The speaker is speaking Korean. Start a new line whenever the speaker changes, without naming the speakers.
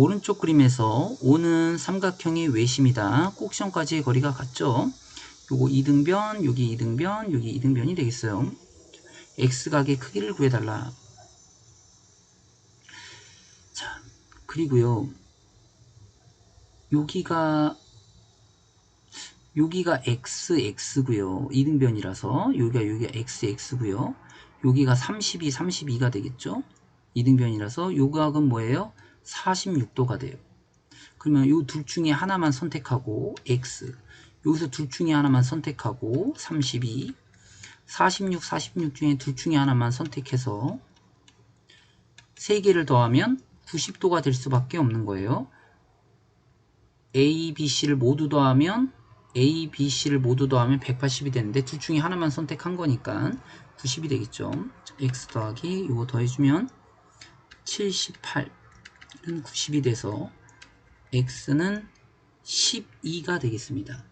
오른쪽 그림에서 오는 삼각형의 외심이다. 꼭지점까지의 거리가 같죠? 요거 이등변, 여기 이등변, 여기 이등변이 되겠어요. x각의 크기를 구해달라. 자, 그리고요. 여기가 여기가 x, x고요. 이등변이라서 여기가 여기가 x, x고요. 여기가 32, 32가 되겠죠? 이등변이라서 요 각은 뭐예요? 46도가 돼요. 그러면 요둘 중에 하나만 선택하고 x 여기서 둘 중에 하나만 선택하고 32 46, 46 중에 둘 중에 하나만 선택해서 세 개를 더하면 90도가 될 수밖에 없는 거예요. A, B, C를 모두 더하면 A, B, C를 모두 더하면 180이 되는데 둘 중에 하나만 선택한 거니까 90이 되겠죠. 자, X 더하기 이거 더해주면 78 은 90이 돼서 X는 12가 되겠습니다.